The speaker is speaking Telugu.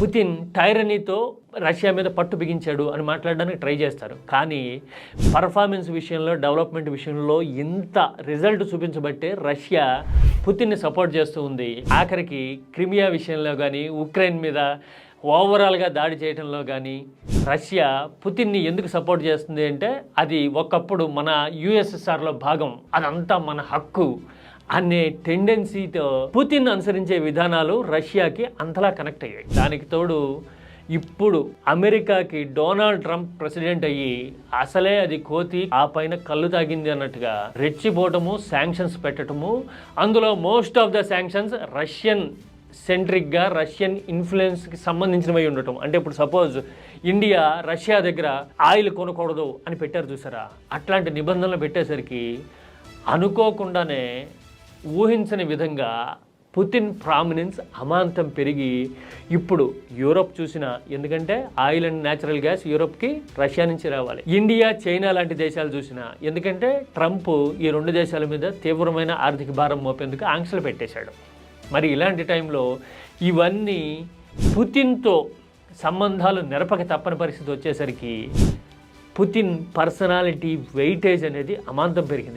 పుతిన్ టైరనీతో రష్యా మీద పట్టు బిగించాడు అని మాట్లాడడానికి ట్రై చేస్తారు. కానీ పర్ఫార్మెన్స్ విషయంలో డెవలప్మెంట్ విషయంలో ఇంత రిజల్ట్ చూపించబట్టే రష్యా పుతిన్ని సపోర్ట్ చేస్తూ ఉంది. ఆఖరికి క్రిమియా విషయంలో కానీ ఉక్రెయిన్ మీద ఓవరాల్గా దాడి చేయడంలో కానీ రష్యా పుతిన్ని ఎందుకు సపోర్ట్ చేస్తుంది అంటే అది ఒకప్పుడు మన యుఎస్ఎస్ఆర్లో భాగం. అదంతా మన హక్కు. అనే టెండెన్సీతో పుతిన్ అనుసరించే విధానాలు రష్యాకి అంతలా కనెక్ట్ అయ్యాయి. దానికి తోడు ఇప్పుడు అమెరికాకి డొనాల్డ్ ట్రంప్ ప్రెసిడెంట్ అయ్యి అసలే అది కోతి ఆ పైన కళ్ళు తాగింది అన్నట్టుగా రెచ్చిపోవటము శాంక్షన్స్ పెట్టడము అందులో most of the sanctions Russian సెంట్రిక్గా Russian ఇన్ఫ్లుయెన్స్కి సంబంధించినవి ఉండటం. అంటే ఇప్పుడు సపోజ్ ఇండియా రష్యా దగ్గర ఆయిల్ కొనకూడదు అని పెట్టారు చూసారా? అట్లాంటి నిబంధనలు పెట్టేసరికి అనుకోకుండానే ఊహించని విధంగా పుతిన్ ప్రామినెన్స్ అమాంతం పెరిగి ఇప్పుడు యూరోప్ చూసిన ఎందుకంటే ఆయిల్ అండ్ న్యాచురల్ గ్యాస్ యూరోప్కి రష్యా నుంచి రావాలి. ఇండియా చైనా లాంటి దేశాలు చూసిన ఎందుకంటే ట్రంప్ ఈ రెండు దేశాల మీద తీవ్రమైన ఆర్థిక భారం మోపేందుకు ఆంక్షలు పెట్టేశాడు. మరి ఇలాంటి టైంలో ఇవన్నీ పుతిన్తో సంబంధాలు నెరపక తప్పని పరిస్థితి వచ్చేసరికి పుతిన్ పర్సనాలిటీ వెయిటేజ్ అనేది అమాంతం పెరిగింది.